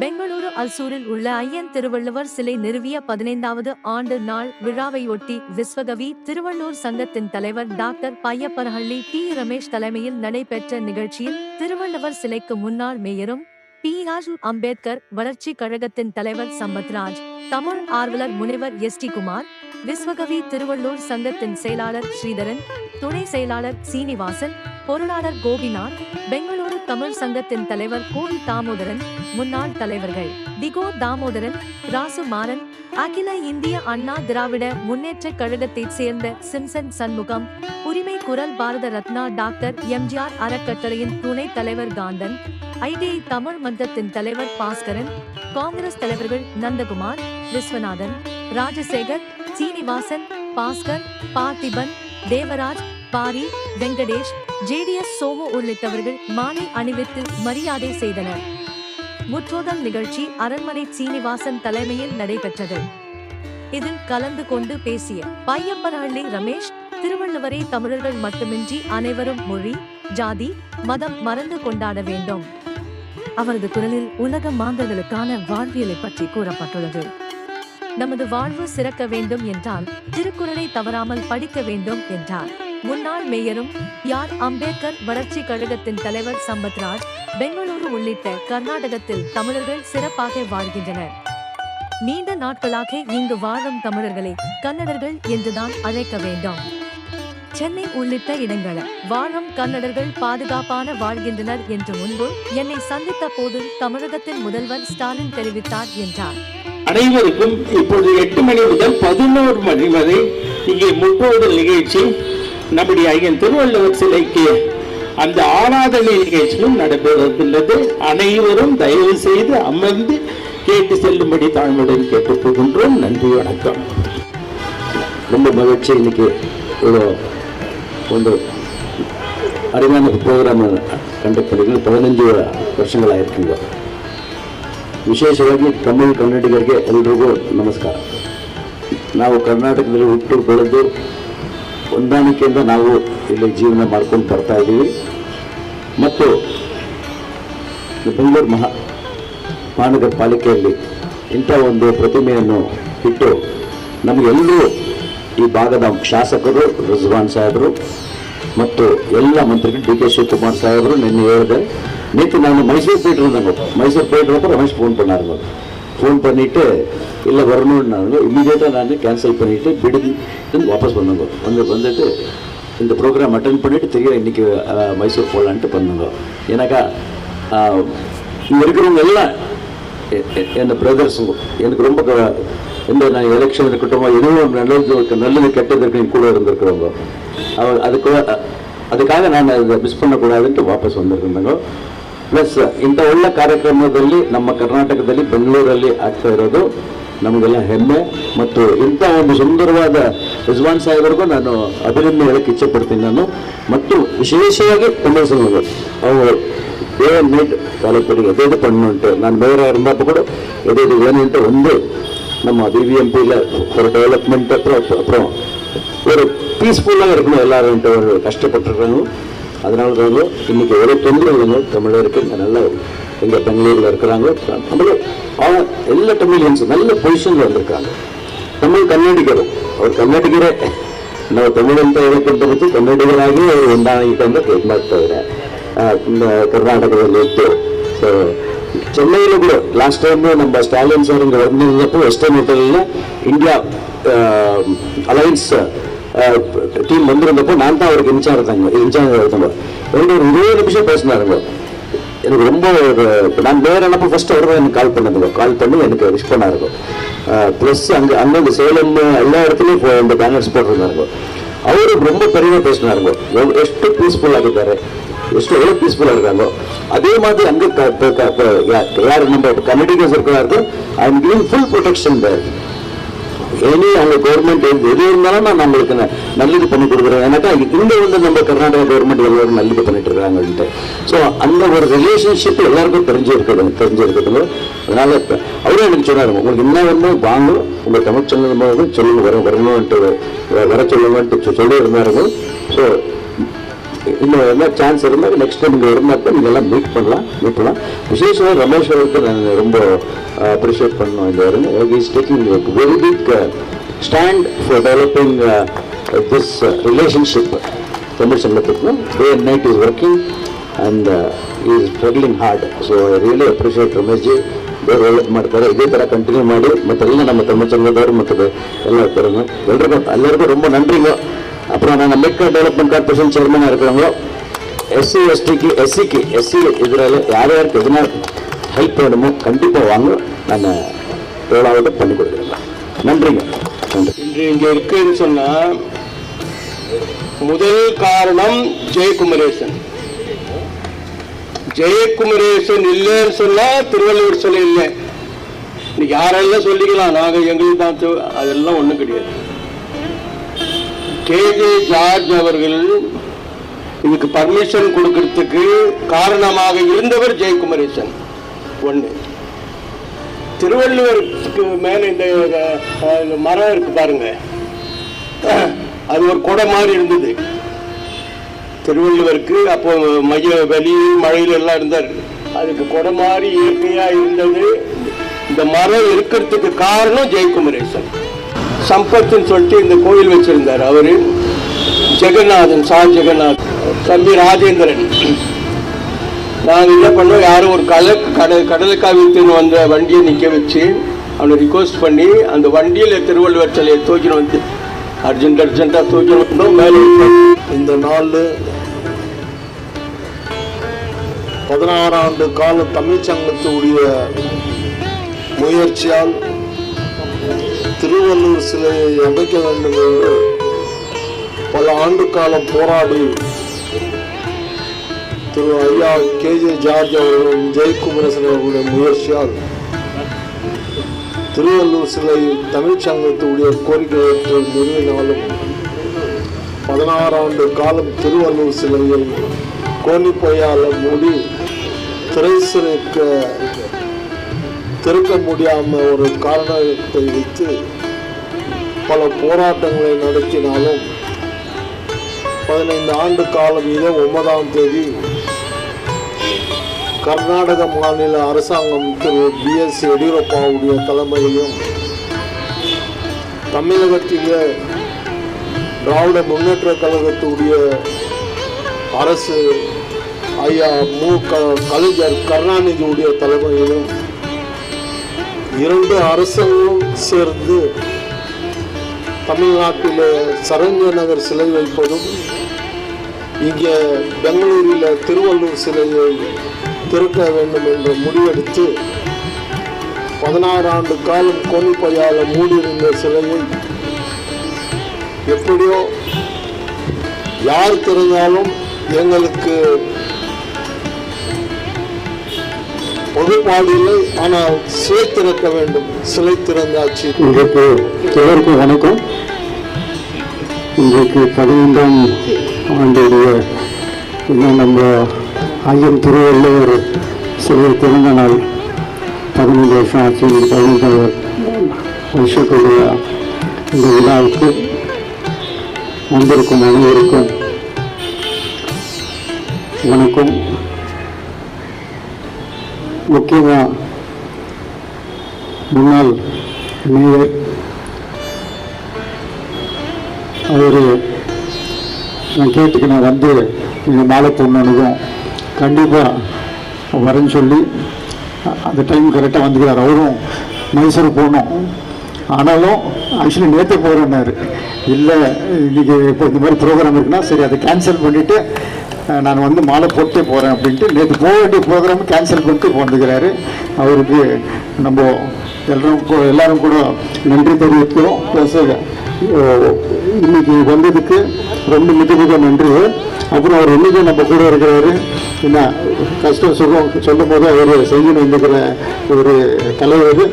பெங்களூரு அல்சூரில் உள்ள ஐயன் திருவள்ளுவர் சிலை நிறுவிய பதினைந்தாவது ஆண்டு நாள் விழாவையொட்டி விஸ்வகவி திருவள்ளூர் சங்கத்தின் தலைவர் டாக்டர் பையப்பரஹள்ளி டி. ரமேஷ் தலைமையில் நடைபெற்ற நிகழ்ச்சியில் திருவள்ளுவர் சிலைக்கு முன்னாள் மேயரும் பி. ஆர் அம்பேத்கர் வளர்ச்சி கழகத்தின் தலைவர் சம்பத்ராஜ் தமிழ் ஆர்வலர் முனைவர் எஸ். டி. குமார் விஸ்வகவி திருவள்ளூர் சங்கத்தின் செயலாளர் ஸ்ரீதரன் துணை செயலாளர் சீனிவாசன் பொருளாளர் கோபிநாத் பெங்களூரு தமிழ் சங்கத்தின் தலைவர் கோவி தாமோதரன் முன்னாள் தலைவர்கள் திகோ தாமோதரன் ராசு மாறன் அகில இந்திய அண்ணா திராவிட முன்னேற்ற கழகத்தைச் சேர்ந்த சிம்சன் சண்முகம் உரிமை குரல் பாரத ரத்னா டாக்டர் எம்ஜிஆர் அறக்கட்டளையின் துணைத் தலைவர் காந்தன் ஐடிஐ தமிழ் மன்றத்தின் தலைவர் பாஸ்கரன் காங்கிரஸ் தலைவர்கள் நந்தகுமார் விஸ்வநாதன் ராஜசேகர் சீனிவாசன் பாஸ்கர் பார்த்திபன் தேவராஜ் பாரி வெங்கடேஷ் ஜேடிஎஸ் சோமு உள்ளிட்டவர்கள் மாலை அணிவித்து மரியாதை செய்தனர். முற்றோதல் நிகழ்ச்சி அரண்மனை சீனிவாசன் தலைமையில் நடைபெற்றது. இதில் கலந்து கொண்டு பேசிய பையப்பனஹள்ளி ரமேஷ் திருவள்ளுவரை தமிழர்கள் மட்டுமின்றி அனைவரும் மொழி ஜாதி மதம் மறந்து கொண்டாட வேண்டும். அவரது குரலில் உலக மாந்தர்களுக்கான வாழ்வியலை பற்றி கூறப்பட்டுள்ளது. நமது வாழ்வு சிறக்க வேண்டும் என்றால் திருக்குறளை தவறாமல் படிக்க வேண்டும் என்றார். முன்னாள் மேயரும் யார் அம்பேத்கர் வளர்ச்சி கழகத்தின் தலைவர் சம்பத்ராஜ் பெங்களூரு உள்ளிட்ட கர்நாடகத்தில் தமிழர்கள் சிறப்பாக வாழ்கின்றனர். நீண்ட நாட்களாக இங்கு வாழும் தமிழர்களை கன்னடர்கள் என்றுதான் அழைக்க வேண்டும். சென்னை உள்ளிட்ட இடங்களில் வாழும் கன்னடர்கள் பாதுகாப்பான வாழ்கின்றனர் என்று முன்பு என்னை சந்தித்த போது தமிழகத்தின் முதல்வர் ஸ்டாலின் தெரிவித்தார் என்றார். அனைவருக்கும் இப்பொழுது எட்டு மணி முதல் பதினோரு மணி வரை இங்கே முற்றோதல் நிகழ்ச்சி நம்முடைய ஐயன் திருவள்ளுவர் சிலைக்கு அந்த ஆராதனை நிகழ்ச்சியும் நடைபெறவுள்ளது அனைவரும் தயவு செய்து அமர்ந்து கேட்டு செல்லும்படி தாழ்மையுடன் கேட்டுக் போகின்றோம் நன்றி வணக்கம். ரொம்ப மகிழ்ச்சி. இன்னைக்கு இவ்வளோ ஒன்று அருமையான ப்ரோக்ராம் கண்டக்ட் பண்ணிக்கணும் பதினஞ்சு ವರ್ಷಗಳಾಗಿರ್ತಿದ್ವು ವಿಶೇಷವಾಗಿ ತಮಿಳು ಕನ್ನಡಿಗರಿಗೆ ಎಲ್ರಿಗೂ ನಮಸ್ಕಾರ ನಾವು கர்நாடகத்தில் ಹುಟ್ಟು ಬೆಳೆದು ಹೊಂದಾಣಿಕೆಯಿಂದ ನಾವು ಇಲ್ಲಿ ಜೀವನ ಮಾಡ್ಕೊಂಡು ಬರ್ತಾ ಇದ್ದೀವಿ. ಮತ್ತು ಬೆಂಗಳೂರು ಮಹಾ ಮಹಾನಗರ ಪಾಲಿಕೆಯಲ್ಲಿ ಇಂಥ ಒಂದು ಪ್ರತಿಮೆಯನ್ನು ಇಟ್ಟು ನಮಗೆಲ್ಲರೂ ಈ ಭಾಗದ ಶಾಸಕರು, ರಜ್ವಾನ್ ಸಾಹೇಬರು ಮತ್ತು ಎಲ್ಲ ಮಂತ್ರಿಗಳು, ಡಿ ಕೆ ಶಿವಕುಮಾರ್ ಸಾಹೇಬರು ನಿನ್ನೆ ಹೇಳಿದೆ. ನೀತಿ ನಾನು ಮೈಸೂರು ಪೇಟರ್ ಮೈಸೂರು ಪೇಟರ್ ಅಂತ ರಮೇಶ್ ಫೋನ್ ಪಣ್ಣಾರ್ಬೋದು ஃபோன் பண்ணிவிட்டு இல்லை வரணுன்னாங்க இமீடியட்டாக நான் கேன்சல் பண்ணிவிட்டு விடுந்து வாபஸ் வந்தோங்க வந்து வந்துட்டு இந்த ப்ரோக்ராம் அட்டன் பண்ணிவிட்டு தெரியும் இன்றைக்கி மைசூர் போகலான்ட்டு பண்ணோங்க. ஏன்னாக்கா இங்கே இருக்கிறவங்க எல்லாம் என் பிரதர்ஸுங்க எனக்கு ரொம்ப எந்த நான் எலெக்ஷன் இருக்கட்டும் எதுவும் நல்லது நல்லது கெட்டது இருக்கு கூட இருந்திருக்கிறவங்க. அதுக்கு அதுக்காக நான் அதை மிஸ் பண்ணக்கூடாதுன்ட்டு வாபஸ் வந்திருந்தாங்க ಪ್ಲಸ್ ಇಂಥ ಒಳ್ಳೆ ಕಾರ್ಯಕ್ರಮದಲ್ಲಿ ನಮ್ಮ ಕರ್ನಾಟಕದಲ್ಲಿ ಬೆಂಗಳೂರಲ್ಲಿ ಆಗ್ತಾ ಇರೋದು ನಮಗೆಲ್ಲ ಹೆಮ್ಮೆ ಮತ್ತು ಇಂಥ ಒಂದು ಸುಂದರವಾದ ಯಜಮಾನ್ ಸಾಹೇಬರಿಗೂ ನಾನು ಅಭಿನಂದನೆ ಹೇಳಕ್ಕೆ ಇಚ್ಛೆ ಪಡ್ತೀನಿ ನಾನು. ಮತ್ತು ವಿಶೇಷವಾಗಿ ಕನ್ನಡ ಅವರು ಅವು ಏ ನೈಟ್ ತಾಲೂಕಿಗೆ ಎದೇದು ಕಣ್ಣು ಉಂಟು ನಾನು ಬೇರೆ ಆರಂಭ ಕೂಡ ಎದೇದು ಅಂತ ಒಂದೇ ನಮ್ಮ B V M P for development ಅಪ್ರೋ ಅಥವಾ ಇವರು ಪೀಸ್ಫುಲ್ಲಾಗಿ ಇರಬೇಕು ಎಲ್ಲರೂ ಉಂಟು ಅವರು ಕಷ್ಟಪಟ್ಟರು அதனால தாங்க இன்னைக்கு ஒரு தொழில் இல்லைங்க தமிழருக்கு இங்க நல்ல எங்க பெங்களூர்ல இருக்கிறாங்க தமிழ் அவங்க எல்லா தமிழியன்ஸ் நல்ல பொசிஷன்ல வந்திருக்காங்க ತಮಿಳು ಕನ್ನಡಿಗರು ಅವ್ರು ಕನ್ನಡಿಗರೇ ನಾವು ತಮಿಳು ಅಂತ ಹೇಳಕ್ಕಿಂತ ಮುಂಚೆ ಕನ್ನಡಿಗರಾಗಿ ಅವರು ಹೊಂದಾಣಿಕೆ ಅಂತ ಇದು ಮಾಡ್ತಾ ಇದ್ದಾರೆ ಆ, ಮ- ಕರ್ನಾಟಕದಲ್ಲಿ ಇತ್ತು ಸೊ ಚೆನ್ನೈಲು ಕೂಡ ಲಾಸ್ಟ್ ಟೈಮ್ ನಮ್ಮ ಸ್ಟಾಲಿನ್ ಸರ್ இங்க வந்திருந்தப்போ வெஸ்டர்ன் ஹோட்டலில் இந்தியா அலையன்ஸ் டீம் வந்திருந்தப்போ நான் தான் அவருக்கு இன்சார்ஜ் தாங்க இன்சார்ஜ் இருந்தோம் ரெண்டு ஒரு இருபது நிமிஷம் பேசினாருங்க எனக்கு ரொம்ப நான் வேற என்னப்போ ஃபர்ஸ்ட் அவர் எனக்கு கால் பண்ணதுங்க. கால் பண்ணி எனக்கு விஷ் பண்ணாருங்க. ப்ளஸ் அங்கே அங்கே அந்த சேலம் எல்லா இடத்துலையும் இப்போ இந்த பேனர்ஸ் போட்டிருந்தாருங்க. அவரு ரொம்ப பெருமையாக பேசினாருங்க. எஷ்டு பீஸ்ஃபுல்லாக இருக்காரு எஷ்டு எவ்வளோ பீஸ்ஃபுல்லாக இருக்காங்க அதே மாதிரி அங்கே யார் நம்ம கன்னடிகன்ஸ் இருக்கிறாருக்கும் I am giving full protection there any அந்த கவர்மெண்ட் எது இருந்தாலும் நான் நம்மளுக்கு நல்லது பண்ணி கொடுக்குறேன். ஏன்னாக்கா இங்கே வந்து நம்ம கர்நாடகா கவர்மெண்ட் எல்லாரும் நல்லது பண்ணிட்டு இருக்காங்கன்ட்டு ஸோ அந்த ஒரு ரிலேஷன்ஷிப் எல்லாருக்கும் தெரிஞ்சு தெரிஞ்சிருக்கணும். தெரிஞ்சு அதனால இப்போ அவரே எனக்கு சொன்னார் உங்களுக்கு என்ன வேணுமோ வாங்க. உங்கள் தமிழ் சொன்னது சொல்லுங்க வர வரணும்ன்ட்டு வர சொல்லுங்கன்ட்டு சொல்லி இருந்தாருங்க ஸோ இன்னும் என்ன சான்ஸ் இருந்தால் நெக்ஸ்ட் டைம் இங்கே இருந்தாக்க நீங்கள் எல்லாம் மீட் பண்ணலாம் மீட் பண்ணலாம். விசேஷமாக ரமேஷ் அவருக்கு நான் ரொம்ப ಅಪ್ರಿಷಿಯೇಟ್ பண்ணோம் இந்த வரும் is taking very big stand for developing this relationship Tamil ಸಂಘಟಕ್ಕೂ day and night is working and is struggling hard so really appreciate Ramesh ji ದೇವ್ರು ಒಳ್ಳೇದು ಮಾಡ್ತಾರೆ. ಇದೇ ಥರ ಕಂಟಿನ್ಯೂ ಮಾಡಿ ಮತ್ತೆಲ್ಲ ನಮ್ಮ ತಮ್ಮ ಸಂಘದವರು ಮತ್ತು ಎಲ್ಲ ಥರ ಎಲ್ಲರಿಗೂ ಎಲ್ಲರಿಗೂ ரொம்ப நன்றிங்க அப்புறம் நாங்கள் ಎಸ್ ಸಿ ಎಸ್ ಟಿ இருக்கிறவங்க ಎಸ್ ಸಿ எஸ்சிக்கு ಎಸ್ ಸಿ ಇದರಲ್ಲಿ யாருக்கு எதுனா ஹெல்ப் வேணுமோ கண்டிப்பாக வாங்க. நம்ம எவ்வளோ பண்ணி கொடுக்குறேங்க நன்றிங்க. இன்று இங்கே இருக்குன்னு சொன்னா முதல் காரணம் ஜெயக்குமரேசன் ஜெயக்குமரேசன் இல்லைன்னு சொன்னா திருவள்ளுவர் சொல்ல இல்லை. இன்னைக்கு யாரெல்லாம் சொல்லிக்கலாம்? நாங்கள் எங்களுக்கு தான் அதெல்லாம் ஒன்றும் கிடையாது. கே ஜே ஜார்ஜ் அவர்கள் இதுக்கு பர்மிஷன் கொடுக்கறதுக்கு காரணமாக இருந்தவர் ஜெயக்குமரேசன் ஒன்று திருவள்ளுவருக்கு மேலே இந்த மரம் இருக்கு பாருங்க. அது ஒரு கொடை மாதிரி இருந்தது. திருவள்ளுவருக்கு அப்போ மைய வெளி மழையில எல்லாம் இருந்தார். அதுக்கு கொடை மாதிரி இயற்கையா இருந்தது. இந்த மரம் இருக்கிறதுக்கு காரணம் ஜெயக்குமரேசன். சம்பத்துன்னு சொல்லிட்டு இந்த கோயில் வச்சிருந்தார் அவரு. ஜெகநாதன் சா. ஜெகநாத் தம்பி ராஜேந்திரன். நாங்கள் என்ன பண்ணோம் யாரும் ஒரு கடை கடல் கடலுக்காக வந்த வண்டியை நிற்க வச்சு அவனை ரிக்வஸ்ட் பண்ணி அந்த வண்டியில் திருவள்ளுவர் சிலையை தூக்கின்னு வந்து அர்ஜென்ட் அர்ஜென்ட்டாக தூக்கின்னு வந்தோம் மேலே இந்த நாள் பதினாறு ஆண்டு கால தமிழ் சங்கத்துடைய முயற்சியால் திருவள்ளூர் சிலையை அமைக்க வேண்டும் என்று பல ஆண்டு காலம் போராடி திரு ஐயா கே ஜே ஜார்ஜ் அவர்களும் ஜெயக்குமரசன் அவர்களுடைய முயற்சியால் திருவள்ளூர் சிலை தமிழ்ச்சங்கத்துடைய சங்கத்துடைய கோரிக்கை நிறுவினாலும் பதினாறு ஆண்டு காலம் திருவள்ளூர் சிலையை கோணிப்பையால் மூடி திரை சிறைக்க திறக்க முடியாமல் ஒரு காரணத்தை வைத்து பல போராட்டங்களை நடத்தினாலும் பதினைந்து ஆண்டு காலம் இதை ஒன்பதாம் தேதி கர்நாடக மாநில அரசாங்கம் திரு பி எஸ் எடியூரப்பாவுடைய தலைமையிலும் தமிழகத்திலே திராவிட முன்னேற்ற கழகத்துடைய அரசு ஐயா மு க கலைஞர் கருணாநிதியுடைய தலைமையிலும் இரண்டு அரசுகளும் சேர்ந்து தமிழ்நாட்டிலே சரண்ய நகர் சிலை வைப்பதும் இங்கே பெங்களூரில் திருவள்ளூர் சிலையை திறக்க வேண்டும் என்று முடிவெடுத்து பதினாறு ஆண்டு காலம் கோணிப்பையால் மூடியிருந்த சிலையை எப்படியோ யார் திறந்தாலும் எங்களுக்கு பொதுப்பாடு இல்லை. ஆனால் சிலை திறக்க வேண்டும். சிலை திறந்தாச்சு. இன்றைக்கு எல்லோருக்கும் வணக்கம். இன்றைக்கு பதினைந்தாம் ஆண்டுடைய இன்னும் நம்ம ஐயன் திருவள்ளுவர் சிலை பிறந்த நாள் பதினைந்து வருஷம் ஆச்சு இந்த பதினைந்தாவது வருஷத்துடைய இந்த விழாவுக்கு வந்திருக்கும் அனைவருக்கும் வணக்கம். முக்கியமாக முன்னாள் மேயர் அவர் நான் கேட்டுக்கு நான் வந்து இந்த மாலை போடணுன்னதும் கண்டிப்பாக வரேன்னு சொல்லி அந்த டைம் கரெக்டாக வந்துக்கிறார். அவரும் மைசூர் போனோம் ஆனாலும் ஆக்சுவலி நேற்று போகிறேன்னாரு இல்லை இன்றைக்கி இப்போ இந்த மாதிரி ப்ரோக்ராம் இருக்குன்னா சரி அதை கேன்சல் பண்ணிவிட்டு நான் வந்து மாலை போட்டே போகிறேன் அப்படின்ட்டு நேற்று போக வேண்டிய ப்ரோக்ராம் கேன்சல் பண்ணிட்டு வந்துக்கிறாரு அவருக்கு நம்ம எல்லாரும் கூ- எல்லாரும் கூட நன்றி தெரிவிக்கிறோம். ப்ளஸ் இன்னைக்கு வந்ததுக்கு ரொம்ப மிக மிக நன்றி. அப்புறம் அவர் இன்னைக்கு நம்ம கூட இருக்கிறாரு. என்ன கஷ்டம் சுகம் சொல்லும் போது அவர் செஞ்சுன்னு வந்துக்கிற ஒரு தலைவர்.